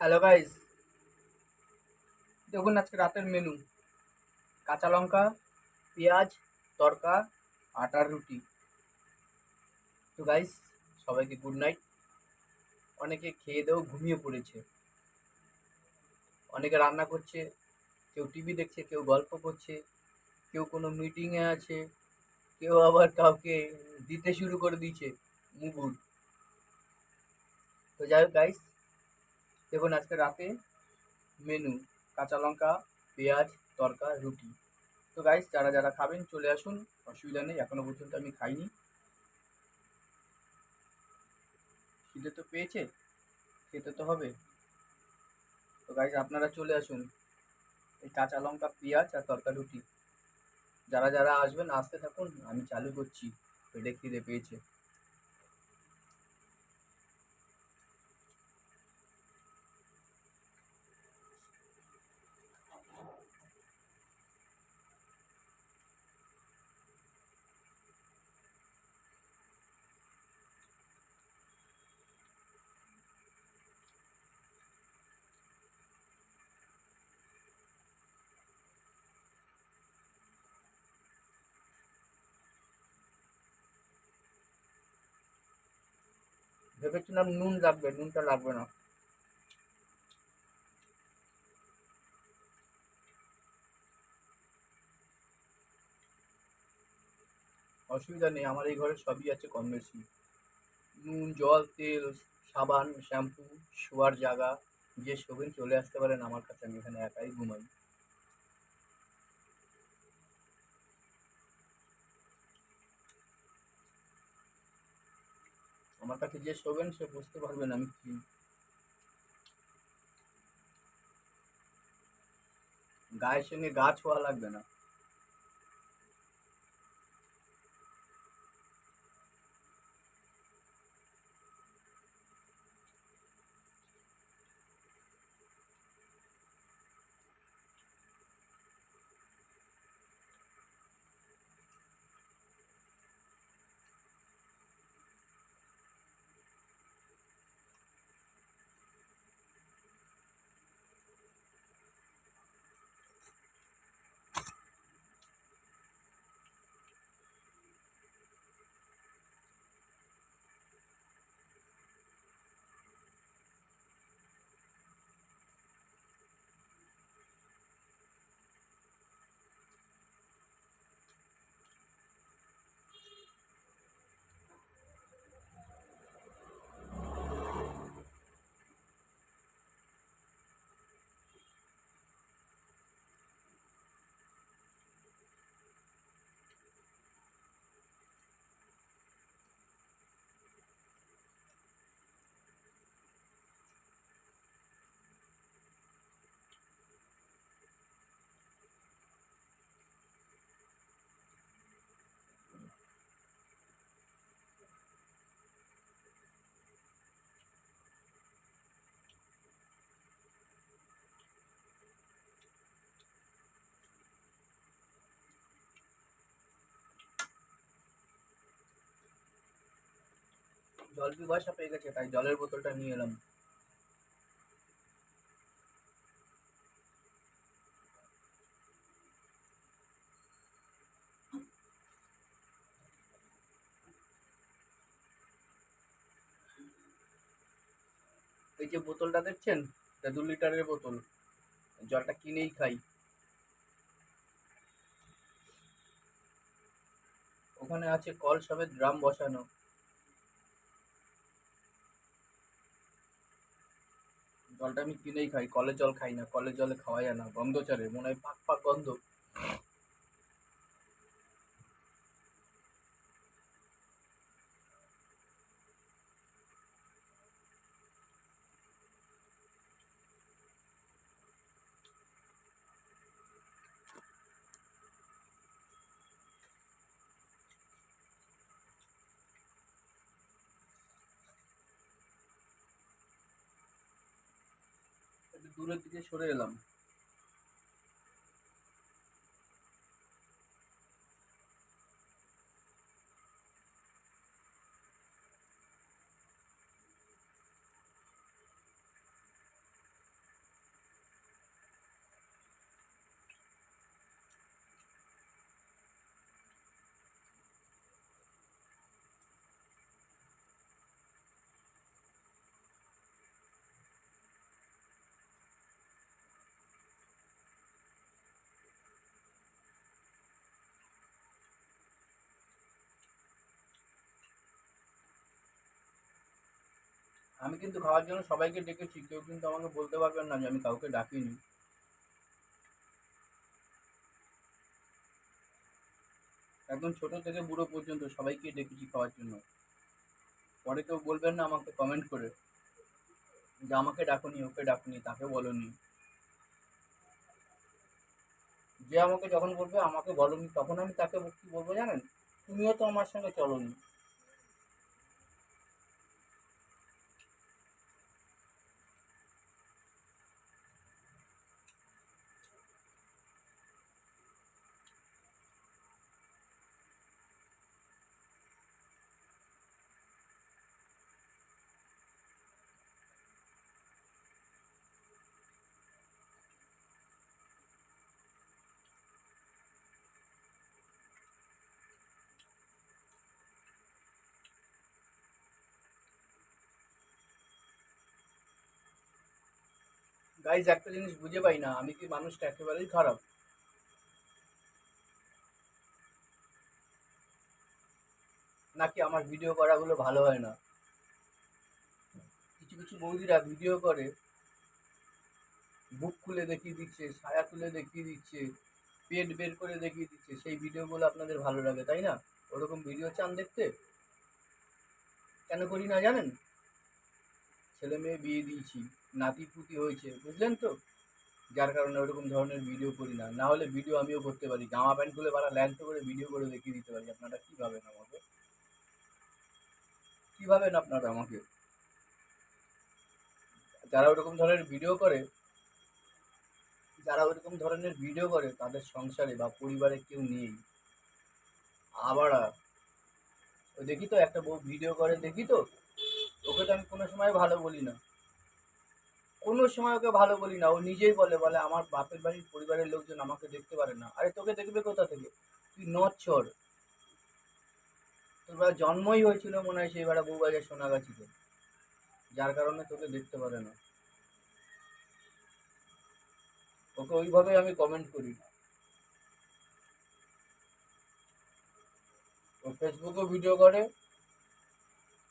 Hello guys দেখুন আজকে রাতের মেনু কাঁচা লঙ্কা, পেঁয়াজ তড়কা আটার রুটি। তো গাইস সবাইকে গুড নাইট অনেকে খেয়ে দেও, ঘুমিয়ে পড়েছে। অনেকে রান্না করছে, কেউ টিভি দেখছে, কেউ গল্প করছে, কেউ কোনো মিটিংয়ে আছে, কেউ আবার কাউকে দিতে শুরু করে দিয়েছে, মুগুর। তো যাই হোক গাইস দেখুন আজকে রাতে মেনু কাঁচা লঙ্কা, পেঁয়াজ, তরকা, রুটি। তো গাইস যারা যারা খাবেন, চলে আসুন। অসুবিধা নেই, এখনও পর্যন্ত আমি খাইনি। খিদে তো পেয়েছে, খেতে তো হবে। তো গাইস আপনারা চলে আসুন। এই কাঁচা লঙ্কা, পেঁয়াজ আর তরকা, রুটি। যারা যারা আসবেন, আসতে থাকুন, আমি চালু করছি। পেটে খিদে পেয়েছে। ভেবেছিলাম নুন লাগবে, নুনটা লাগবে না। অসুবিধা নেই, আমার এই ঘরে সবই আছে কম বেশি। নুন, জল, তেল, সাবান, শ্যাম্পু, শোয়ার জায়গা, যে শোবেন চলে আসতে পারেন আমার কাছে, আমি এখানে একাই ঘুমাই। আমার কাছে যে শোবেন, সে বুঝতে পারবেন আমি কি। গায়ের সঙ্গে গা ছোঁয়া লাগবে না। জল পিপাসা পেয়ে গেছে, তাই জলের বোতলটা নিয়ে এলাম। এই যে বোতলটা দেখছেন, এটা দু লিটারের বোতল। জলটা কিনেই খাই। ওখানে আছে কল সমেত ড্রাম বসানো। জলটা আমি কিনেই খাই কলের জল খাই না কলের জলে খাওয়া যায় না, গন্ধ ছাড়ে মনে হয় পাক পাক গন্ধ। দূরের দিকে সরে এলাম। আমি কিন্তু খাওয়ার জন্য সবাইকে ডেকেছি, কেউ কিন্তু আমাকে বলতে পারবেন না যে আমি কাউকে ডাকিনি। একদম ছোট থেকে বুড়ো পর্যন্ত সবাইকে ডেকেছি খাওয়ার জন্য। পরে কেউ বলবেন না আমাকে কমেন্ট করে যে আমাকে ডাকুনি, ওকে ডাকুনি, তাকে বলনি। যে আমাকে যখন বলবে, আমাকে বলনি, তখন আমি তাকে কি বলব জানেন? তুমিও তো আমার সঙ্গে চলনি। গাইজ একটা জিনিস বুঝে পাই না, আমি কি মানুষটা একেবারেই খারাপ? নাকি আমার ভিডিও করাগুলো ভালো হয় না? কিছু কিছু বৌদিরা ভিডিও করে, বুক খুলে দেখিয়ে দিচ্ছে সায়া খুলে দেখিয়ে দিচ্ছে, পেট বের করে দেখিয়ে দিচ্ছে, সেই ভিডিওগুলো আপনাদের ভালো লাগে, তাই না? ওরকম ভিডিও চান দেখতে? কেন করি না জানেন? ছেলে মেয়ে বিয়ে দিয়েছি। নাতি পুতি হয়েছে, বুঝলেন তো? যার কারণে ওরকম ধরনের ভিডিও করি না। না হলে ভিডিও আমিও করতে পারি। জামা প্যান্ট খুলে বাড়া ল্যাংটো করে ভিডিও করে দেখিয়ে দিতে পারি। আপনারা কী ভাবেন আমাকে? কী ভাবেন আপনারা আমাকে? যারা ওরকম ধরনের ভিডিও করে, যারা ওরকম ধরনের ভিডিও করে, তাদের সংসারে বা পরিবারে কেউ নেই। আবার, দেখি তো, একটা বউ ভিডিও করে, দেখি তো? ওকে তো আমি কোনো সময় ভালো বলি না। কোনো সময় ওকে ভালো বলি না। ও নিজেই বলে বলে, আমার বাপের বাড়ির পরিবারের লোকজন আমাকে দেখতে পারে না। আরে, তোকে দেখবে কোথা থেকে? তুই নচ্ছর। তোর জন্মই হয়েছিল মনে হয় সেই বেড়া বউবাজার সোনাগাছিতে। যার কারণে তোকে দেখতে পারে না। ওকে ওইভাবে আমি কমেন্ট করি ও ফেসবুকে ভিডিও করে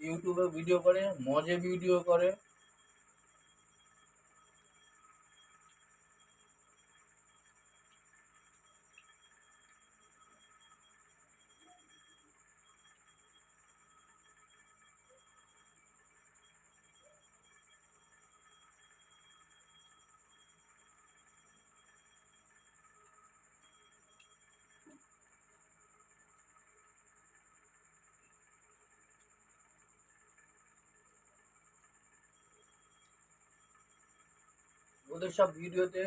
ইউটিউবে ভিডিও করে, মজে ভিডিও করে। ওদের সব ভিডিওতে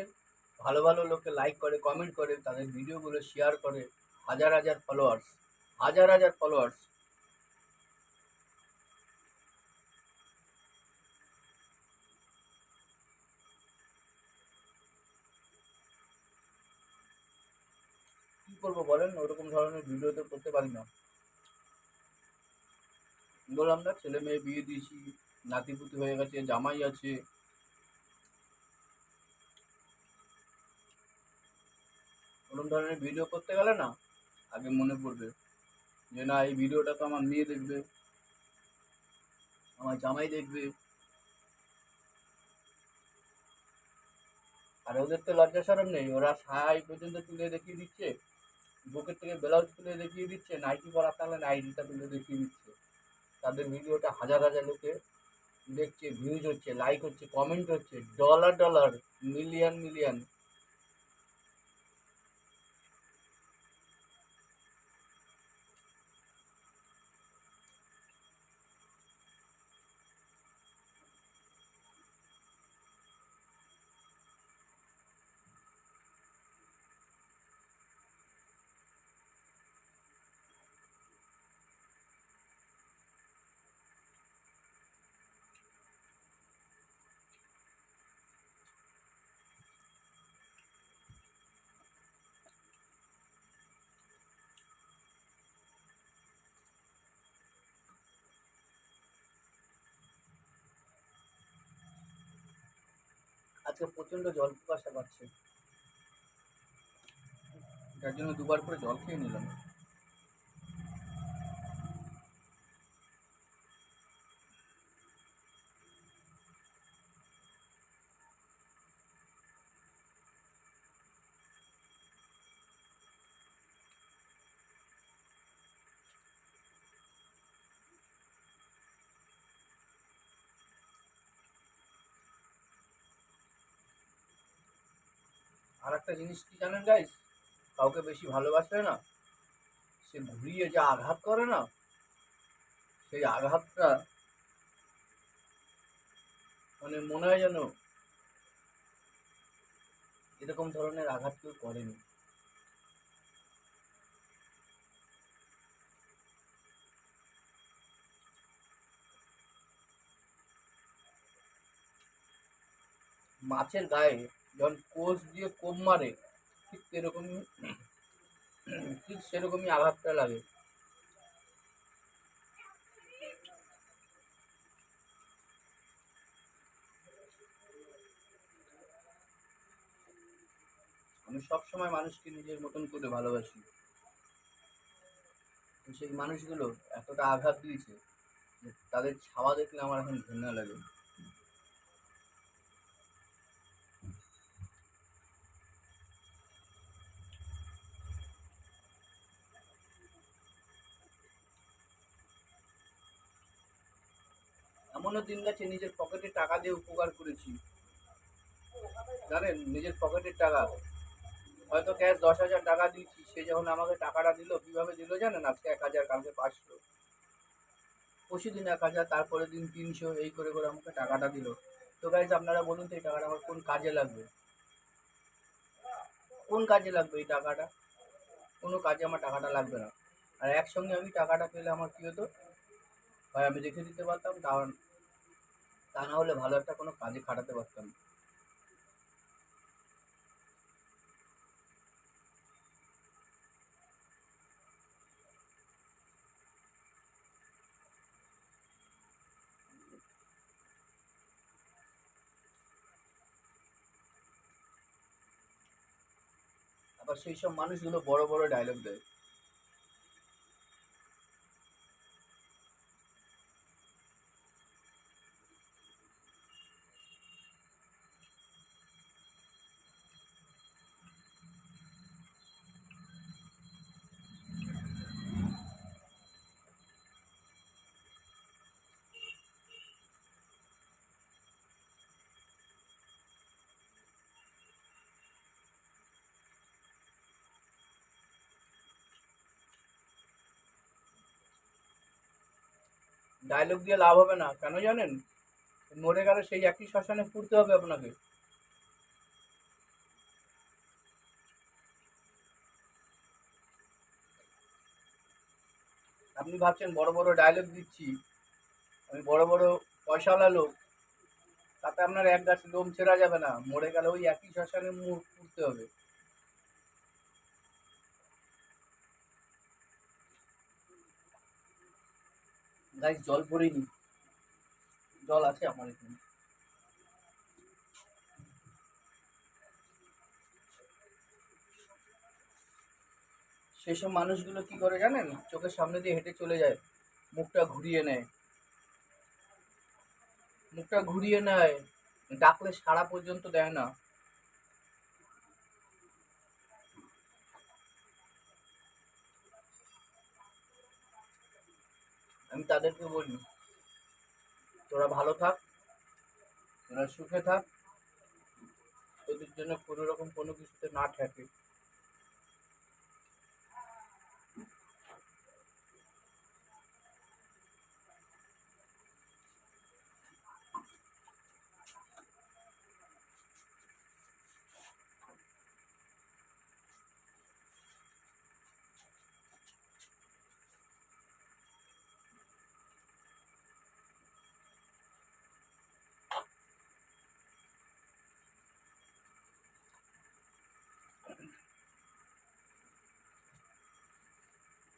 ভালো ভালো লোকে লাইক করে কমেন্ট করে, তাদের ভিডিওগুলো শেয়ার করে, হাজার হাজার ফলোয়ার্স হাজার হাজার ফলোয়ার্স কি করব বলেন? ওরকম ধরনের ভিডিও তো করতে পারি না। বললাম, না, ছেলে মেয়ে বিয়ে দিয়েছি, নাতিপুতি হয়ে গেছে, জামাই আছে ধরনের ভিডিও করতে গেলে না, আগে মনে পড়বে যে না, এই ভিডিওটা তো আমার মেয়ে দেখবে, আমার জামাই দেখবে। আর ওদের তো লজ্জা সরম নেই, ওরা সাই পর্যন্ত তুলে দেখিয়ে দিচ্ছে, বুকের থেকে ব্লাউজ তুলে দেখিয়ে দিচ্ছে নাইটি পরা তাহলে নাইটিটা তুলে দেখিয়ে দিচ্ছে। তাদের ভিডিওটা হাজার হাজার লোকে দেখছে ভিউজ হচ্ছে লাইক হচ্ছে কমেন্ট হচ্ছে ডলার ডলার মিলিয়ন মিলিয়ন আজকে প্রচণ্ড জল পিপাসা পাচ্ছে যার জন্য দুবার করে জল খেয়ে নিলাম। একটা জিনিস কি জানেন গাইস কাউকে বেশি ভালোবাসলে না, সে ঘুরিয়ে যে আঘাত করে না, সেই আঘাতটা মানে মনে হয় যেন এরকম ধরনের আঘাত কেউ করেনি। মাছের গায়ে যখন কোষ দিয়ে কোপ মারে, ঠিক সেরকমই ঠিক সেরকমই আঘাতটা লাগে। আমি সবসময় মানুষকে নিজের মতন করে ভালোবাসি। সেই মানুষগুলো এতটা আঘাত দিয়েছে তাদের ছাওয়া দেখলে আমার এখন ঘৃণা লাগে। এমনও দিন গেছে নিজের পকেটে টাকা দিয়ে উপকার করেছি। জানেন, নিজের পকেটের টাকা। হয়তো ক্যাশ দশ হাজার টাকা দিয়েছি, সে যখন আমাকে টাকাটা দিল, কীভাবে দিল জানেন? আজকে এক হাজার, কালকে পাঁচশো। পরশু দিন এক হাজার, তারপরে দিন তিনশো, এই করে করে আমাকে টাকাটা দিল। তো গাইজ আপনারা বলুন তো এই টাকাটা আমার কোন কাজে লাগবে? কোন কাজে লাগবে এই টাকাটা? কোনো কাজে আমার টাকাটা লাগবে না। আর একসঙ্গে আমি টাকাটা পেলে আমার কী হতো? হয় আমি রেখে দিতে পারতাম তা তা না হলে ভালো একটা কোনো কাজে খাটাতে পারতাম আবার সেই সব মানুষগুলো বড় বড় ডায়লগ দেয়। ডায়লগ দিয়ে লাভ হবে না। কেন জানেন? মরে গেলে সেই একই শ্মশানে পুড়তে হবে আপনাকে। আপনি ভাবছেন বড় বড় ডায়লগ দিচ্ছি, আমি বড় বড় পয়সাওয়ালা লোক, তাতে আপনার এক গাছ লোম ছেঁড়া যাবে না। মরে গেলে ওই একই শ্মশানে মুখ পুড়তে হবে। গাইস জল পড়েনি জল আছে আমার এখানে। সেসব মানুষগুলো কি করে জানেন? চোখের সামনে দিয়ে হেঁটে চলে যায়। মুখটা ঘুরিয়ে নেয়। মুখটা ঘুরিয়ে নেয়। ডাকলে সারা পর্যন্ত দেয় না আমি তাদেরকে বলি, তোরা ভালো থাক, তোরা সুখে থাক, তোদের জন্য কোনো রকম কোনো কিছুতে না ঠেকে।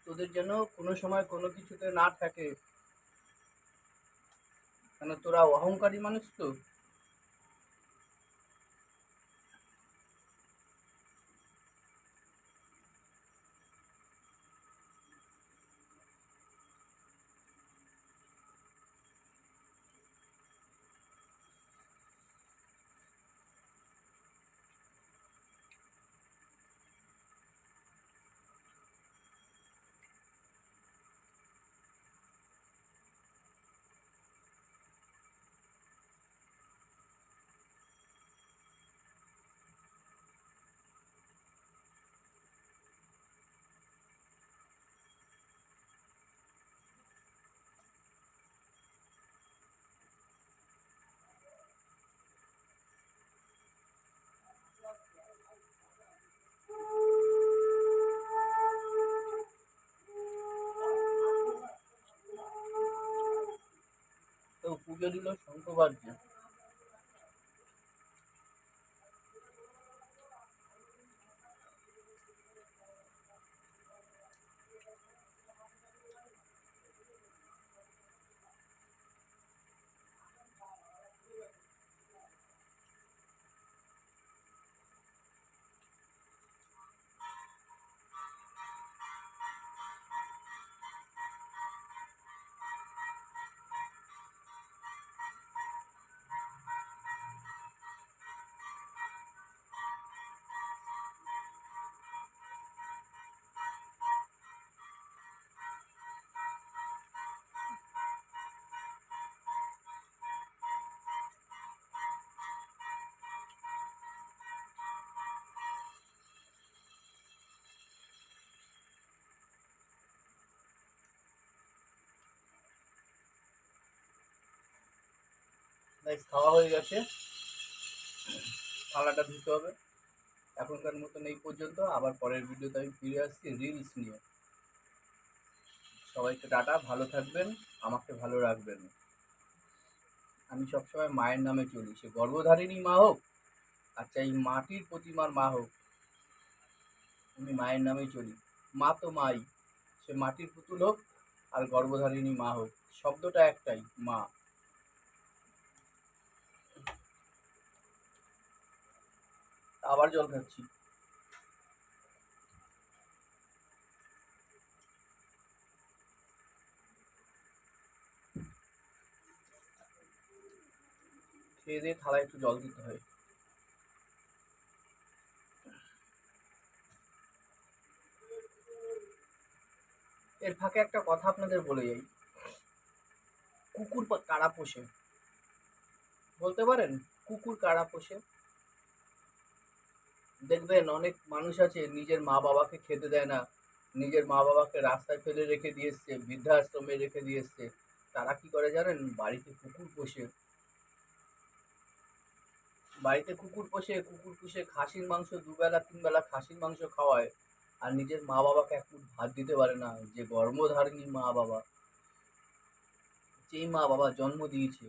তোদের যেন কোনো সময় কোনো কিছুতে না থাকে। কেন তোরা অহংকারী মানুষ তো? পুজো দিল শঙ্খ গাইস খাওয়া হয়ে গেছে। থালাটা ধুতে হবে। এখনকার মতন এই পর্যন্ত। আবার পরের ভিডিওতে আমি ফিরে আসছি রিলস নিয়ে। সবাইকে টাটা, ভালো থাকবেন, আমাকে ভালো রাখবেন। আমি সবসময় মায়ের নামে চলি। সে গর্ভধারিণী মা হোক আচ্ছা এই মাটির প্রতিমার মা হোক, আমি মায়ের নামেই চলি। মা তো মাই। সে মাটির পুতুল হোক আর গর্ভধারিণী মা হোক। শব্দটা একটাই, মা। আবার জল খাচ্ছি। খেয়ে দিয়ে থালায় একটু জল দিতে হয়। এর ফাঁকে একটা কথা আপনাদের বলে যাই। কুকুর কারা পোষে? বলতে পারেন, কুকুর কারা পোষে? দেখবেন অনেক মানুষ আছে, নিজের মা বাবাকে খেতে দেয় না। নিজের মা বাবাকে রাস্তায় ফেলে রেখে দিয়ে এসছে, বৃদ্ধাশ্রমে রেখে দিয়ে এসছে। তারা কি করে জানেন? বাড়িতে কুকুর পোষে। বাড়িতে কুকুর পোষে, কুকুর পুষে, খাসির মাংস দুবেলা, তিনবেলা খাসির মাংস খাওয়ায়। আর নিজের মা বাবাকে এক ভাত দিতে পারে না, যে গর্ভধারিণী মা বাবা। যেই মা বাবা জন্ম দিয়েছে।